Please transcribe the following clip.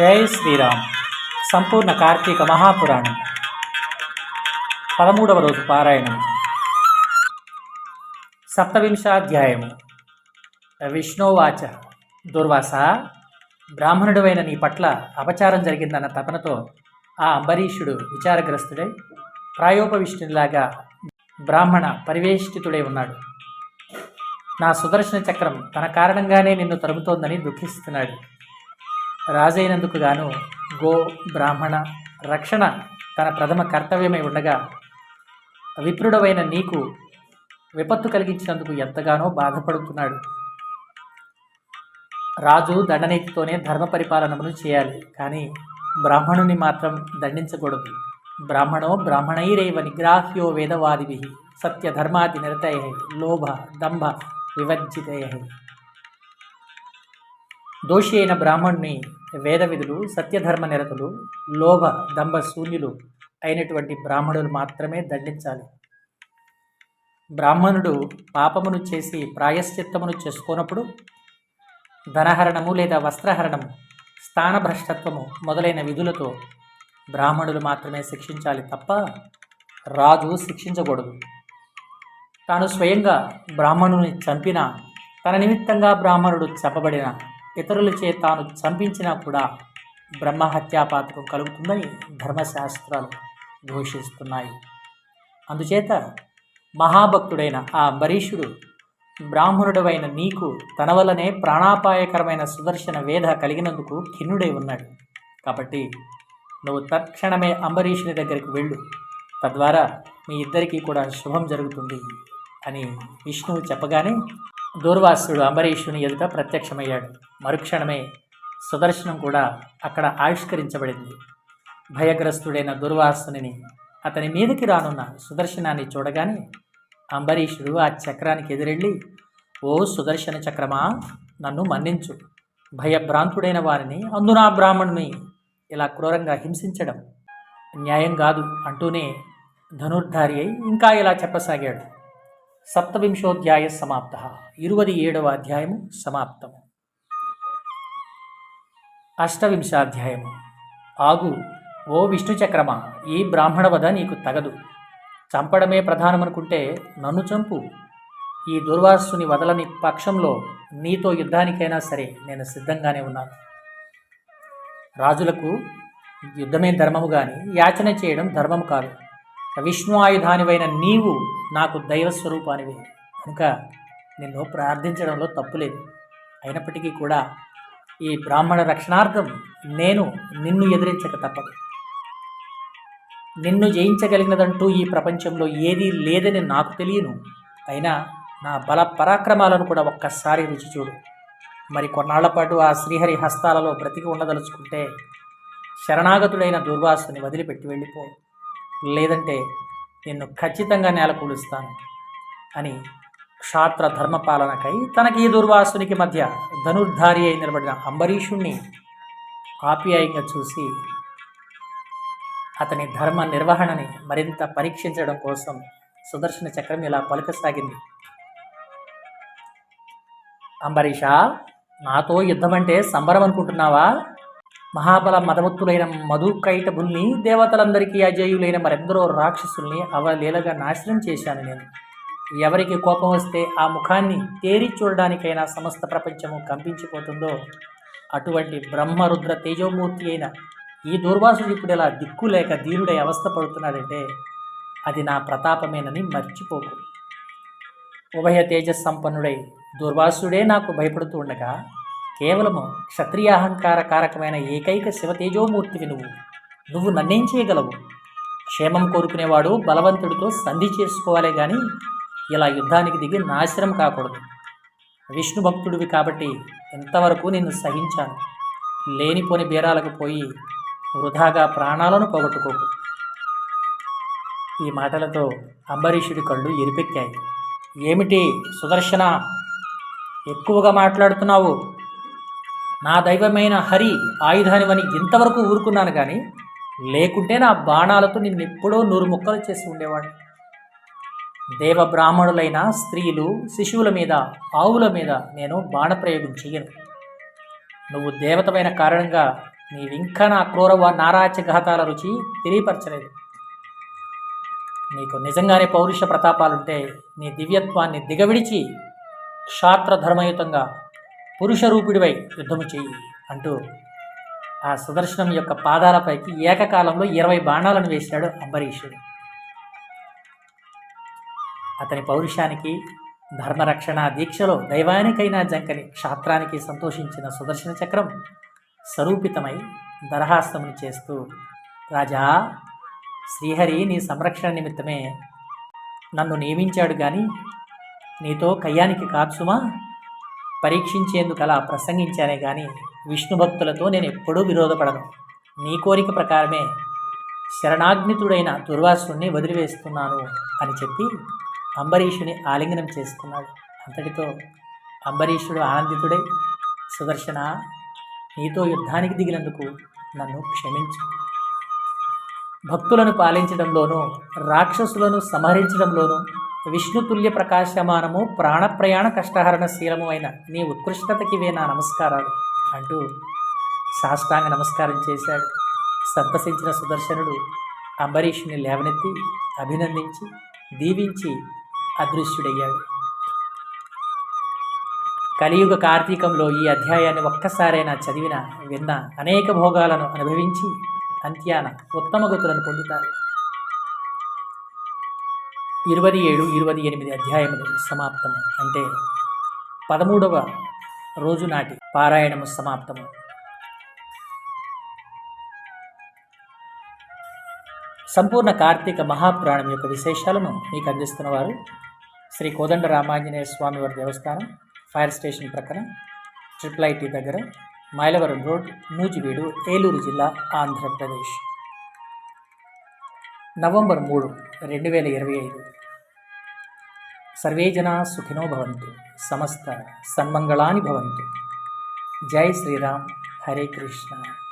జై శ్రీరామ్. సంపూర్ణ కార్తీక మహాపురాణం. పదమూడవ రోజు పారాయణం. సప్తవింశాధ్యాయము. విష్ణువాచ. దుర్వాస బ్రాహ్మణుడైన నీ పట్ల అపచారం జరిగిందన్న తపనతో ఆ అంబరీషుడు విచారగ్రస్తుడై ప్రాయోపవిష్ణునిలాగా బ్రాహ్మణ పరివేష్టితుడై ఉన్నాడు. నా సుదర్శన చక్రం తన కారణంగానే నిన్ను తరుముతోందని దుఃఖిస్తున్నాడు. రాజైనందుకు గాను గో బ్రాహ్మణ రక్షణ తన ప్రథమ కర్తవ్యమై ఉండగా విప్రుడవైన నీకు విపత్తు కలిగించినందుకు ఎంతగానో బాధపడుతున్నాడు. రాజు దండనీతితోనే ధర్మ పరిపాలనమును చేయాలి కానీ బ్రాహ్మణుని మాత్రం దండించకూడదు. బ్రాహ్మణో బ్రాహ్మణైరేవ నిగ్రాహ్యో వేదవాదిభి సత్యధర్మాది నిరతయ లోభ దంభ వివర్జితయ దోషి అయిన బ్రాహ్మణుని వేద విధులు సత్యధర్మ నిరతులు లోభ దంభ శూన్యులు అయినటువంటి బ్రాహ్మణులు మాత్రమే దండించాలి. బ్రాహ్మణుడు పాపమును చేసి ప్రాయశ్చిత్తమును చేసుకోనప్పుడు ధనహరణము లేదా వస్త్రహరణము స్థానభ్రష్టత్వము మొదలైన విధులతో బ్రాహ్మణులు మాత్రమే శిక్షించాలి తప్ప రాజు శిక్షించకూడదు. తాను స్వయంగా బ్రాహ్మణుని చంపినా తన నిమిత్తంగా బ్రాహ్మణుడు చంపబడిన ఇతరులచే తాను చంపించినా కూడా బ్రహ్మహత్యాపాతకం కలుగుతుందని ధర్మశాస్త్రాలు ఘోషిస్తున్నాయి. అందుచేత మహాభక్తుడైన ఆ అంబరీషుడు బ్రాహ్మణుడవైన నీకు తన వల్లనే ప్రాణాపాయకరమైన సుదర్శన వేధ కలిగినందుకు ఖిన్నుడై ఉన్నాడు. కాబట్టి నువ్వు తక్షణమే అంబరీషుని దగ్గరికి వెళ్ళు. తద్వారా మీ ఇద్దరికీ కూడా శుభం జరుగుతుంది అని విష్ణువు చెప్పగానే దూర్వాసుడు అంబరీషుని ఎదుట ప్రత్యక్షమయ్యాడు. మరుక్షణమే సుదర్శనం కూడా అక్కడ ఆవిష్కరించబడింది. భయగ్రస్తుడైన దుర్వాసుని అతని మీదకి రానున్న సుదర్శనాన్ని చూడగానే అంబరీషుడు ఆ చక్రానికి ఎదురెళ్ళి ఓ సుదర్శన చక్రమా నన్ను మన్నించు. భయభ్రాంతుడైన వారిని అందునా బ్రాహ్మణుని. ఇలా క్రూరంగా హింసించడం న్యాయం కాదు అంటూనే ధనుర్ధారి అయి ఇంకా ఇలా చెప్పసాగాడు. సప్తవింశోధ్యాయ సమాప్త. ఇరువది ఏడవ అధ్యాయము సమాప్తము అష్టవింశాధ్యాయము. ఆగు ఓ విష్ణుచక్రమ ఈ బ్రాహ్మణ వద నీకు తగదు. చంపడమే ప్రధానమనుకుంటే నన్ను చంపు. ఈ దుర్వాసుని వదలని పక్షంలో నీతో యుద్ధానికైనా సరే నేను సిద్ధంగానే ఉన్నాను. రాజులకు యుద్ధమే ధర్మము కానీ యాచన చేయడం ధర్మం కాదు. విష్ణు ఆయుధానివైన నీవు నాకు దైవ స్వరూపానివి కనుక నిన్ను ప్రార్థించడంలో తప్పులేదు అయినప్పటికీ కూడా ఈ బ్రాహ్మణ రక్షణార్థం నేను నిన్ను ఎదిరించక తప్పదు. నిన్ను జయించగలిగినదంటూ ఈ ప్రపంచంలో ఏదీ లేదని నాకు తెలియను. అయినా నా బల పరాక్రమాలను కూడా ఒక్కసారి రుచి చూడు. మరి కొన్నాళ్ళ పాటు ఆ శ్రీహరి హస్తాలలో బ్రతికి ఉండదలుచుకుంటే శరణాగతుడైన దుర్వాసుని వదిలిపెట్టి వెళ్ళిపో. లేదంటే నిన్ను ఖచ్చితంగా నేలకూలుస్తాను అని క్షాత్ర ధర్మపాలనకై తనకి ఈ దుర్వాసునికి మధ్య ధనుర్ధారి అయి నిలబడిన అంబరీషుణ్ణి ఆప్యాయంగా చూసి అతని ధర్మ నిర్వహణని మరింత పరీక్షించడం కోసం సుదర్శన చక్రం ఇలా పలుకసాగింది. అంబరీష నాతో యుద్ధం అంటే సంబరం అనుకుంటున్నావా మహాబల మదవత్తులైన మధుకైటబుల్ని దేవతలందరికీ అజేయులైన మరెందరో రాక్షసుల్ని అవలీలగా నాశనం చేశాను నేను. ఎవరికి కోపం వస్తే ఆ ముఖాన్ని తేరి చూడడానికైనా సమస్త ప్రపంచము కంపించిపోతుందో? అటువంటి బ్రహ్మరుద్ర తేజోమూర్తి అయిన ఈ దూర్వాసుడు ఇప్పుడు ఇలా దిక్కు లేక దీనుడై అవస్థ పడుతున్నాడంటే అది నా ప్రతాపమేనని మర్చిపోకు. ఉభయ తేజస్సంపన్నుడై దుర్వాసుడే నాకు భయపడుతూ ఉండగా కేవలము క్షత్రియాహంకార కారకమైన ఏకైక శివతేజోమూర్తివి నువ్వు నువ్వు నన్నేం చేయగలవు? క్షేమం కోరుకునేవాడు బలవంతుడితో సంధి చేసుకోవాలి కానీ ఇలా యుద్ధానికి దిగి నాశనం కాకూడదు. విష్ణు భక్తుడివి కాబట్టి ఇంతవరకు నిన్ను సహించాను. లేనిపోని బేరాలకు పోయి వృధాగా ప్రాణాలను పోగొట్టుకోకు. ఈ మాటలతో అంబరీషుడి కళ్ళు ఎరిపెక్కాయి. ఏమిటి సుదర్శన? ఎక్కువగా మాట్లాడుతున్నావు. నా దైవమైన హరి ఆయుధానివని ఇంతవరకు ఊరుకున్నాను కానీ లేకుంటే నా బాణాలతో నిన్నెప్పుడో నూరు ముక్కలు చేసి ఉండేవాడు దేవ బ్రాహ్మణులైన స్త్రీలు శిశువుల మీద ఆవుల మీద నేను బాణప్రయోగం చెయ్యను. నువ్వు దేవతమైన కారణంగా నీవింకా నా క్రూరవ నారాచఘాతాల రుచి తెలియపరచలేదు. నీకు నిజంగానే పౌరుష ప్రతాపాలుంటే నీ దివ్యత్వాన్ని దిగవిడిచి క్షాత్రధర్మయుతంగా ధర్మయుతంగా పురుష రూపిడివై యుద్ధము చేయి అంటూ ఆ సుదర్శనం యొక్క పాదాలపైకి ఏకకాలంలో ఇరవై బాణాలను వేశాడు అంబరీషుడు. అతని పౌరుషానికి ధర్మరక్షణ దీక్షలో దైవానికైనా జంకని క్షాత్రానికి సంతోషించిన సుదర్శన చక్రం స్వరూపితమై దరహాస్తమును చేస్తూ రాజా శ్రీహరి నీ సంరక్షణ నిమిత్తమే నన్ను నియమించాడు కానీ నీతో కయ్యానికి కాచుమా పరీక్షించేందుకు అలా ప్రసంగించానే కానీ విష్ణు భక్తులతో నేను ఎప్పుడూ విరోధపడను. నీ కోరిక ప్రకారమే శరణాగ్నితుడైన దుర్వాసుని వదిలివేస్తున్నాను అని చెప్పి అంబరీషుని ఆలింగనం చేసుకున్నాడు. అంతటితో అంబరీషుడు ఆనందితుడై సుదర్శన నీతో యుద్ధానికి దిగినందుకు నన్ను క్షమించు. భక్తులను పాలించడంలోనూ రాక్షసులను సంహరించడంలోనూ విష్ణుతుల్య ప్రకాశమానము ప్రాణప్రయాణ కష్టహరణ శీలము అయిన నీ ఉత్కృష్టతకి వే నా నమస్కారాలు అంటూ సాష్టాంగ నమస్కారం చేశాడు. సంతసించిన సుదర్శనుడు అంబరీషుని లేవనెత్తి అభినందించి దీవించి అదృశ్యుడయ్యాడు. కలియుగ కార్తీకంలో ఈ అధ్యాయాన్ని ఒక్కసారైనా చదివిన విన్న అనేక భోగాలను అనుభవించి అంత్యాన ఉత్తమ గతులను పొందుతారు. ఇరవై ఏడు ఇరవై ఎనిమిది అధ్యాయములు సమాప్తము అంటే పదమూడవ రోజు నాటి పారాయణము సమాప్తము. సంపూర్ణ కార్తీక మహాపురాణం యొక్క విశేషాలను మీకు అందిస్తున్న వారు శ్రీ కోదండ రామాంజనేయ స్వామి వారి దేవస్థానం ఫైర్ స్టేషన్ ప్రక్కన ట్రిపుల్ ఐటీ దగ్గర మైలవరం రోడ్ నూజివీడు ఏలూరు జిల్లా ఆంధ్రప్రదేశ్. నవంబర్ మూడు రెండు వేల ఇరవై ఐదు. सर्वे जना सुखिनो भवन्तु समस्त सन्मंगलानि भवन्तु। जय श्री राम हरे कृष्णा।